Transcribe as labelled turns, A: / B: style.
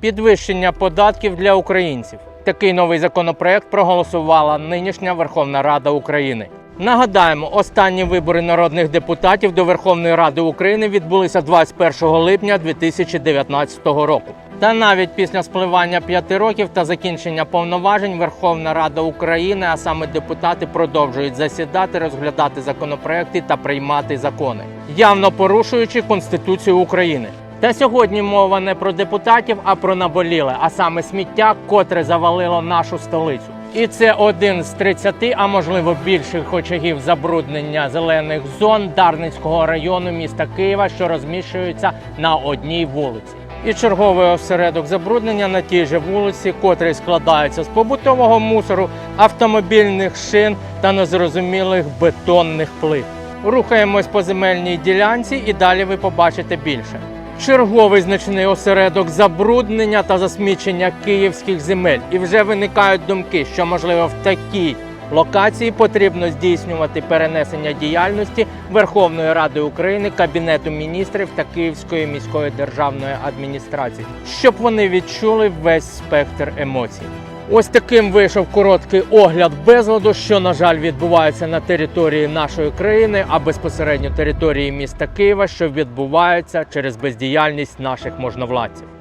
A: підвищення податків для українців. Такий новий законопроект проголосувала нинішня Верховна Рада України. Нагадаємо, останні вибори народних депутатів до Верховної Ради України відбулися 21 липня 2019 року. Та навіть після спливання п'яти років та закінчення повноважень Верховна Рада України, а саме депутати, продовжують засідати, розглядати законопроекти та приймати закони, явно порушуючи Конституцію України. Та сьогодні мова не про депутатів, а про наболіле, а саме сміття, котре завалило нашу столицю. І це один з 30, а можливо більших очагів забруднення зелених зон Дарницького району міста Києва, що розміщуються на одній вулиці. І черговий осередок забруднення на тій же вулиці, котрий складається з побутового мусору, автомобільних шин та незрозумілих бетонних плит. Рухаємось по земельній ділянці і далі ви побачите більше. Черговий значний осередок забруднення та засмічення київських земель. І вже виникають думки, що можливо в такій локації потрібно здійснювати перенесення діяльності Верховної Ради України, Кабінету міністрів та Київської міської державної адміністрації, щоб вони відчули весь спектр емоцій. Ось таким вийшов короткий огляд безладу, що на жаль відбувається на території нашої країни, а безпосередньо території міста Києва, що відбувається через бездіяльність наших можновладців.